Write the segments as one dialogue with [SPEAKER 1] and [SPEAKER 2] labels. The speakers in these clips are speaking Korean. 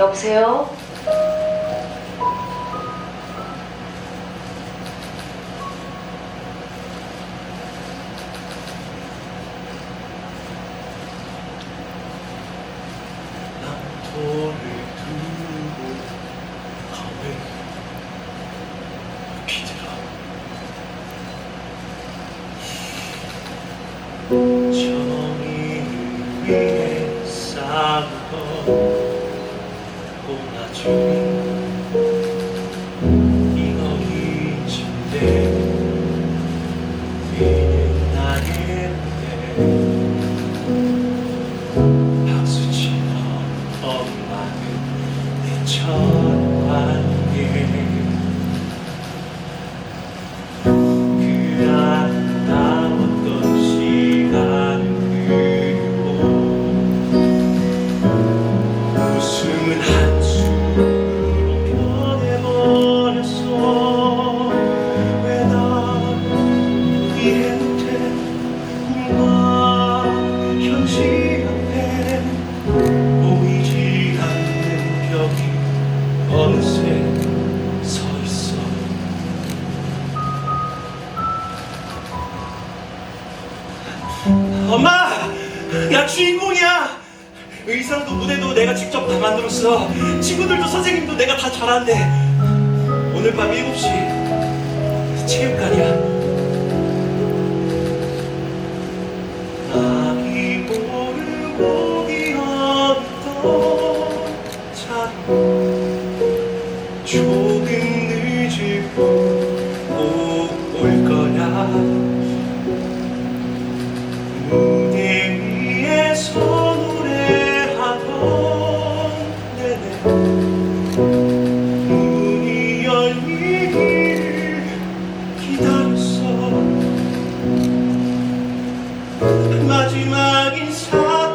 [SPEAKER 1] 여보세요?
[SPEAKER 2] 정의를 위해 싸우던 watch. 야 주인공이야! 의상도 무대도 내가 직접 다 만들었어 친구들도 선생님도 내가 다 잘하는데 오늘 밤 7시 체육관이야 모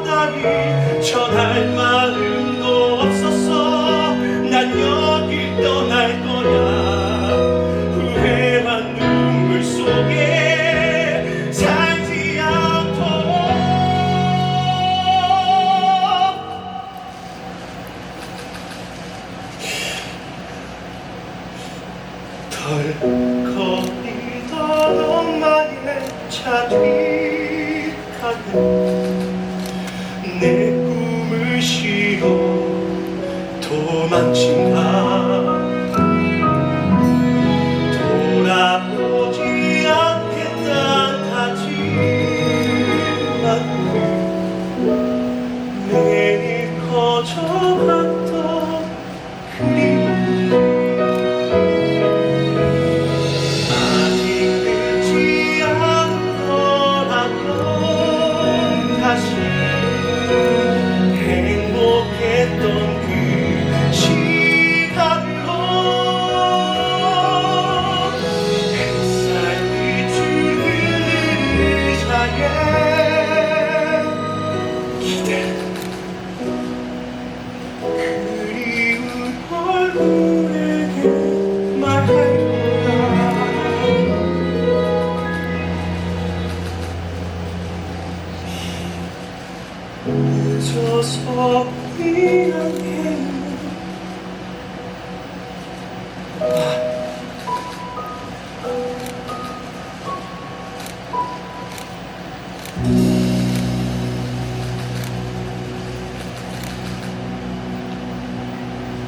[SPEAKER 2] 따위 전할 마음도 없었어. 난 여길 떠날 거야. 후회만 눈물 속에 살지 않도록. 덜거리던 엄마의 차디가는 내 꿈을 쉬어 도망친다 늦어서 미안해